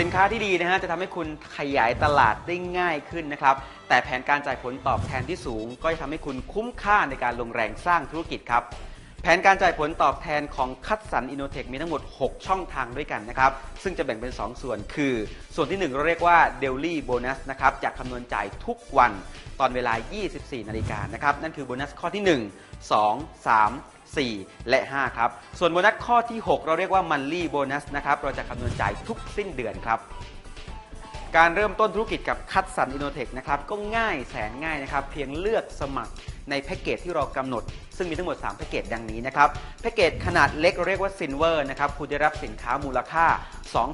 สินค้าที่ดีนะฮะจะทำให้คุณขยายตลาดได้ง่ายขึ้นนะครับ แต่แผนการจ่ายผลตอบแทนที่สูง ก็จะทำให้คุณคุ้มค่าในการลงแรงสร้างธุรกิจครับ แผนการจ่ายผลตอบแทนของคัดสรรอินโนเทคมีทั้งหมด 6 ช่องทางด้วยกันนะครับ ซึ่งจะแบ่งเป็น 2 ส่วนคือ ส่วนที่ 1 เราเรียกว่า daily bonus นะครับจะคำนวณจ่ายทุกวันตอนเวลา 24 นาฬิกานะครับ นั่นคือโบนัสข้อที่ 1 2 3 4 และ 5 ครับ ส่วนโบนัสข้อที่ 6 เราเรียกว่ามันลี่โบนัสนะครับ เราจะคำนวณจ่ายทุกสิ้นเดือนครับ การเริ่มต้นธุรกิจกับคัดสันอินโนเทคนะครับ ก็ง่ายแสนง่ายนะครับ เพียงเลือกสมัคร ในแพ็กเกจที่เรากำหนด ซึ่งมีทั้งหมด 3 แพ็กเกจดังนี้นะครับ แพ็กเกจขนาดเล็กเราเรียกว่าซินเวอร์นะครับ คุณจะรับสินค้ามูลค่า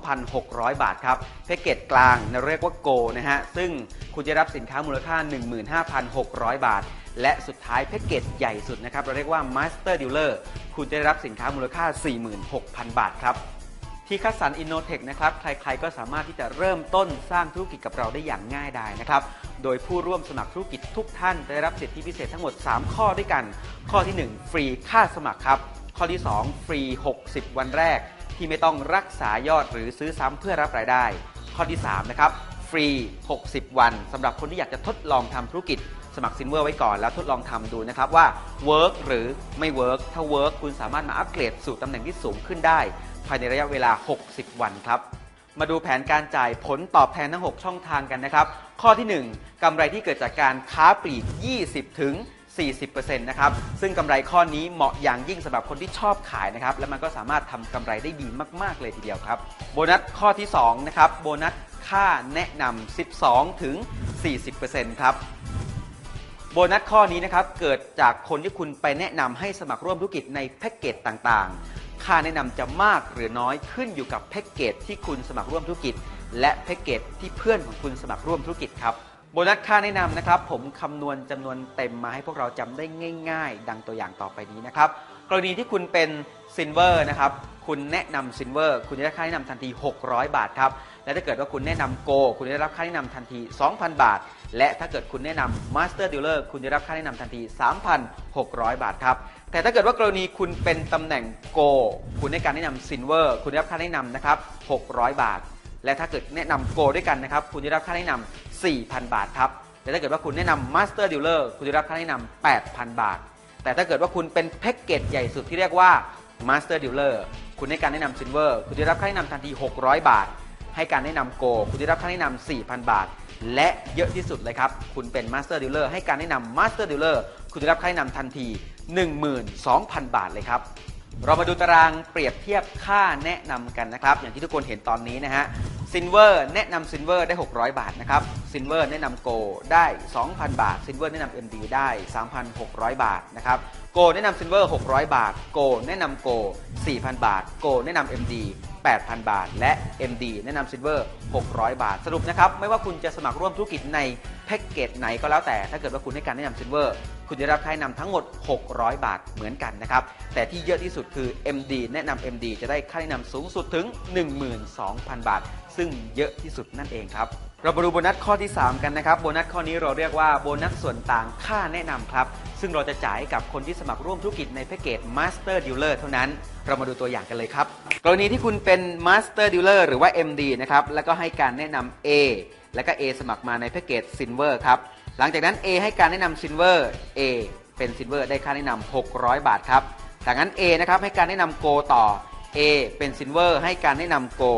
2,600 บาทครับ แพ็กเกจกลางเราเรียกว่าโกนะฮะ ซึ่งคุณจะรับสินค้ามูลค่า 15,600 บาท และสุดท้ายแพ็กเกจใหญ่สุดนะครับ เราเรียกว่า Master Dealer คุณจะได้รับสินค้ามูลค่า 46,000 บาทครับ ที่คัสสันอินโนเทคนะครับใครๆก็สามารถที่จะเริ่มต้นสร้างธุรกิจกับเราได้อย่างง่ายดายนะครับโดยผู้ร่วมสมัครธุรกิจทุกท่านได้รับสิทธิพิเศษทั้งหมด 3 ข้อด้วยกัน ข้อที่ 1 ฟรีค่าสมัครครับ ข้อที่ 2 ฟรี 60 วันแรก ที่ไม่ต้องรักษายอดหรือซื้อซ้ำเพื่อรับรายได้ ข้อที่3นะครับฟรี 60 วันสำหรับคนที่อยากจะทดลองทำธุรกิจสมัครซินเวอร์ไว้ก่อนแล้วทดลองทำดูนะครับว่าเวิร์กหรือไม่เวิร์กถ้าเวิร์กคุณสามารถมาอัปเกรดสู่ตำแหน่งที่สูงขึ้นได้ ภายในระยะเวลา 60 วันครับ มาดูแผนการจ่ายผลตอบแทนทั้ง 6 ช่องทางกันนะครับ ข้อที่ 1กำไรที่เกิดจากการค้าปลีก 20 ถึง 40%นะครับ ซึ่งกำไรข้อนี้เหมาะอย่างยิ่งสำหรับคนที่ชอบขายนะครับ และมันก็สามารถทำกำไรได้ดีมาก ๆ เลยทีเดียวครับ โบนัสข้อที่ 2 นะครับ โบนัสค่าแนะนำ12 ถึง 40%ครับโบนัสข้อนี้นะครับเกิดจากคนที่คุณไปแนะนำให้สมัครร่วมธุรกิจในแพ็กเกจต่างๆ ค่าแนะนำจะมากหรือน้อยขึ้นอยู่กับแพ็กเกจที่คุณสมัครร่วมธุรกิจ และแพ็กเกจที่เพื่อนของคุณสมัครร่วมธุรกิจครับโบนัสค่าแนะนำนะครับ ผมคำนวณจำนวนเต็มมาให้พวกเราจำได้ง่าย ๆ ดังตัวอย่างต่อไปนี้นะครับ กรณีที่คุณเป็นซินเวอร์นะครับคุณแนะนำซินเวอร์คุณจะได้ค่าแนะนำทันที 600 บาทครับ และถ้าเกิดว่าคุณแนะนำโกคุณจะได้รับค่าแนะนำทันที 2,000 บาท และถ้าเกิดคุณแนะนำมาสเตอร์ดีลเลอร์คุณจะได้รับค่าแนะนำทันที 3,600 บาทครับ แต่ถ้าเกิดว่ากรณีคุณเป็นตำแหน่งโก คุณได้การแนะนำซินเวอร์คุณได้รับค่าแนะนำนะครับ 600 บาท และถ้าเกิดแนะนำโกด้วยกันนะครับ คุณจะได้รับค่าแนะนำ4,000 บาทครับ แต่ถ้าเกิดว่าคุณแนะนำมาสเตอร์ดีลเลอร์คุณจะได้รับค่าแนะนำ8,000 บาท แต่ถ้าเกิดว่าคุณเป็นแพ็กเกจใหญ่สุดที่เรียกว่า Master Dealer คุณให้การแนะนำ Silver คุณจะได้รับค่าแนะนำทันที 600 บาท ให้การแนะนำ Go คุณจะได้รับค่าแนะนำ4,000 บาท และเยอะที่สุดเลยครับ คุณเป็น Master Dealer ให้การแนะนำ Master Dealer คุณจะได้รับค่าแนะนำทันที 12,000 บาทเลยครับเรามาดูตารางเปรียบเทียบค่าแนะนำกันนะครับ อย่างที่ทุกคนเห็นตอนนี้นะฮะซินเวอร์แนะนำซินเวอร์ได้ 600 บาทนะครับซินเวอร์แนะนำโกได้ 2,000 บาทซินเวอร์แนะนำ MD ได้ 3,600 บาทนะครับโกแนะนำซินเวอร์600 บาท โกแนะนำโก4,000 บาท โกแนะนำ MD 8,000 บาท และ MD แนะนำซินเวอร์600 บาท สรุปนะครับ ไม่ว่าคุณจะสมัครร่วมธุรกิจในแพ็กเกจไหนก็แล้วแต่ ถ้าเกิดว่าคุณให้การแนะนำซินเวอร์ คุณจะได้รับค่าแนะนำทั้งหมด 600 บาทเหมือนกันนะครับ แต่ที่เยอะที่สุดคือ MD แนะนำ MD จะได้ค่าแนะนำสูงสุดถึง 12,000 บาท ซึ่งเยอะที่สุดนั่นเองครับ เรามาดูโบนัสข้อที่ 3 กันนะครับ โบนัสข้อนี้เราเรียกว่าโบนัสส่วนต่างค่าแนะนำครับ ซึ่งเราจะจ่ายกับคนที่สมัครร่วมธุรกิจในแพ็กเกจ Master Dealer เท่านั้น เรามาดูตัวอย่างกันเลยครับ กรณีที่คุณเป็น Master Dealer หรือว่า MD นะครับ แล้วก็ให้การแนะนำ A แล้วก็ A สมัครมาในแพ็กเกจ Silver ครับ หลังจากนั้น A ให้การแนะนำ Silver A เป็น Silver ได้ค่าแนะนำ600 บาทครับจากนั้น A นะครับให้การแนะนำ Go ต่อ A เป็น Silver ให้การแนะนำ Go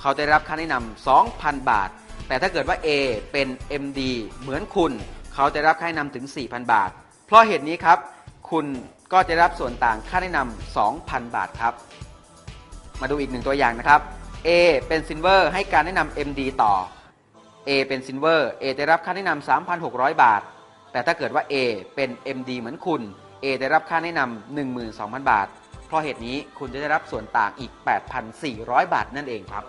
เขาจะได้รับค่าแนะนำ2,000 บาท แต่ถ้าเกิดว่า A เป็น MD เหมือนคุณ เขาจะรับค่าแนะนำถึง 4,000 บาท เพราะเหตุนี้ครับ คุณก็จะรับส่วนต่างค่าแนะนำ2,000 บาทครับ มาดูอีกหนึ่งตัวอย่างนะครับ A เป็น Silver ให้การแนะนำ MD ต่อ A เป็น Silver A ได้รับค่าแนะนำ3,600 บาท แต่ถ้าเกิดว่า A เป็น MD เหมือนคุณ A ได้รับค่าแนะนำ12,000 บาท เพราะเหตุนี้คุณจะได้รับส่วนต่างอีก 8,400 บาทนั่นเองครับ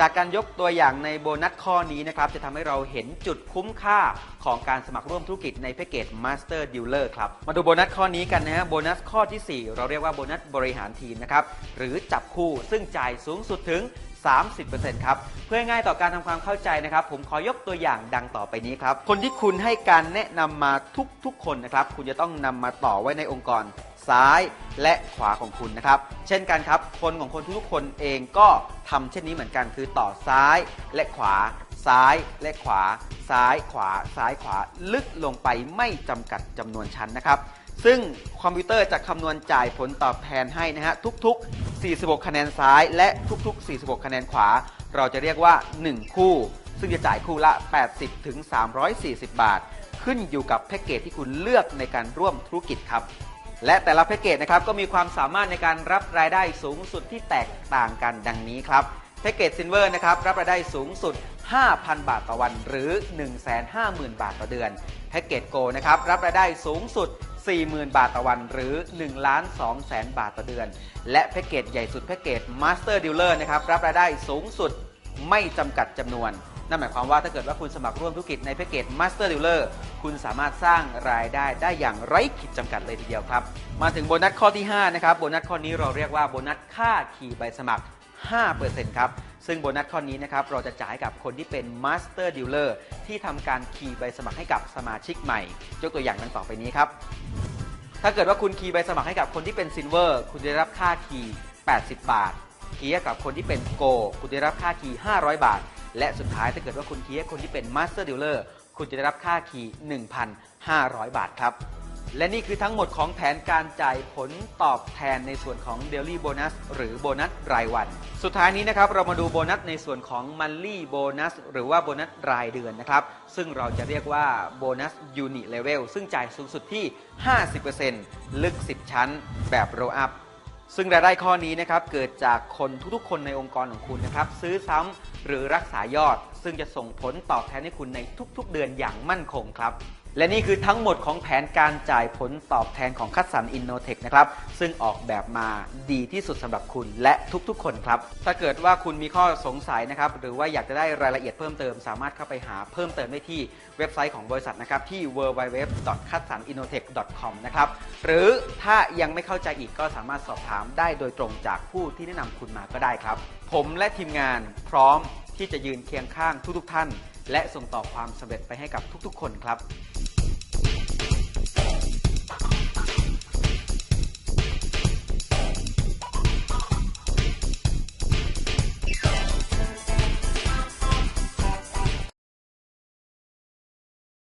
จากการยกตัวอย่างในโบนัสข้อนี้นะครับ จะทำให้เราเห็นจุดคุ้มค่าของการสมัครร่วมธุรกิจในแพ็กเกจ Master Dealer ครับ มาดูโบนัสข้อนี้กันนะฮะ โบนัสข้อที่ 4 เราเรียกว่าโบนัสบริหารทีมนะครับ หรือจับคู่ซึ่งจ่ายสูงสุดถึง 30%ครับ เพื่อง่ายต่อการทำความเข้าใจนะครับ ผมขอยกตัวอย่างดังต่อไปนี้ครับ คนที่คุณให้การแนะนำมาทุกๆ คนนะครับ คุณจะต้องนำมาต่อไว้ในองค์กรซ้ายและขวาของคุณนะครับ เช่นกันครับ คนของคนทุกๆคนเองก็ทำเช่นนี้เหมือนกันคือต่อซ้ายและขวา ซ้ายและขวา ซ้ายขวา ซ้ายขวา ลึกลงไปไม่จำกัดจำนวนชั้นนะครับ ซึ่งคอมพิวเตอร์จะคำนวณจ่ายผลตอบแทนให้นะฮะทุกๆ 46 คะแนนซ้าย และทุกๆ 46 คะแนนขวา เราจะเรียกว่า 1 คู่ ซึ่งจะจ่ายคู่ละ 80ถึง340 บาท ขึ้นอยู่กับแพ็กเกจที่คุณเลือกในการร่วมธุรกิจครับ และแต่ละแพ็กเกจนะครับก็มีความสามารถในการรับรายได้สูงสุดที่แตกต่างกันดังนี้ครับแพ็กเกจซินเวอร์นะครับรับรายได้สูงสุด 5,000 บาทต่อวัน หรือ 150,000 บาทต่อเดือนแพ็กเกจโกนะครับรับรายได้สูงสุด 40,000 บาทต่อวัน หรือ1ล้าน2แสนบาทต่อเดือน และแพ็กเกจใหญ่สุดแพ็กเกจมาสเตอร์ดีลเลอร์นะครับรับรายได้สูงสุดไม่จำกัดจำนวน นั่นหมายความว่าถ้าเกิดว่าคุณสมัครร่วมธุรกิจในแพ็กเกจ Master Dealer คุณสามารถสร้างรายได้ได้อย่างไร้ขีดจำกัดเลยทีเดียวครับ มาถึงโบนัสข้อที่ 5 นะครับ โบนัสข้อนี้เราเรียกว่าโบนัสค่าขี่ใบสมัคร 5%ครับ ซึ่งโบนัสข้อนี้นะครับ เราจะจ่ายกับคนที่เป็น Master Dealer ที่ทำการขี่ใบสมัครให้กับสมาชิกใหม่ยกตัวอย่างดังต่อไปนี้ครับ ถ้าเกิดว่าคุณคีย์ใบสมัครให้กับคนที่เป็นซิลเวอร์คุณจะได้รับค่าคีย์ 80 บาท คีย์ให้กับคนที่เป็นโกคุณจะได้รับค่าคีย์ 500 บาท และสุดท้ายถ้าเกิดว่าคุณคีย์ให้คนที่เป็นมาสเตอร์ดีลเลอร์คุณจะได้รับค่าคีย์ 1,500 บาทครับ และนี่คือทั้งหมดของแผนการจ่ายผลตอบแทนในส่วนของ Daily Bonus หรือโบนัสรายวัน สุดท้ายนี้นะครับเรามาดูโบนัสในส่วนของ Monthly Bonus หรือว่าโบนัสรายเดือนนะครับ ซึ่งเราจะเรียกว่าโบนัส Unit Level ซึ่งจ่ายสูงสุดที่ 50%ลึก 10 ชั้นแบบ Roll Up ซึ่งรายได้ข้อนี้นะครับเกิดจากคนทุกๆ คนในองค์กรของคุณนะครับซื้อซ้ำหรือรักษายอด ซึ่งจะส่งผลตอบแทนให้คุณในทุกๆ เดือนอย่างมั่นคงครับ และนี่คือทั้งหมดของแผนการจ่ายผลตอบแทนของคัดสรรอินโนเทคนะครับ ซึ่งออกแบบมาดีที่สุดสำหรับคุณและทุกๆ คนครับ ถ้าเกิดว่าคุณมีข้อสงสัยนะครับ หรือว่าอยากจะได้รายละเอียดเพิ่มเติม สามารถเข้าไปหาเพิ่มเติมได้ที่เว็บไซต์ของบริษัทนะครับ ที่ www.katsaninotech.com นะครับ หรือถ้ายังไม่เข้าใจอีกก็สามารถสอบถามได้โดยตรงจากผู้ที่แนะนำคุณมาก็ได้ครับ ผมและทีมงานพร้อมที่จะยืนเคียงข้างทุกๆ ท่าน และส่งต่อความสำเร็จไปให้กับทุกๆ คนครับ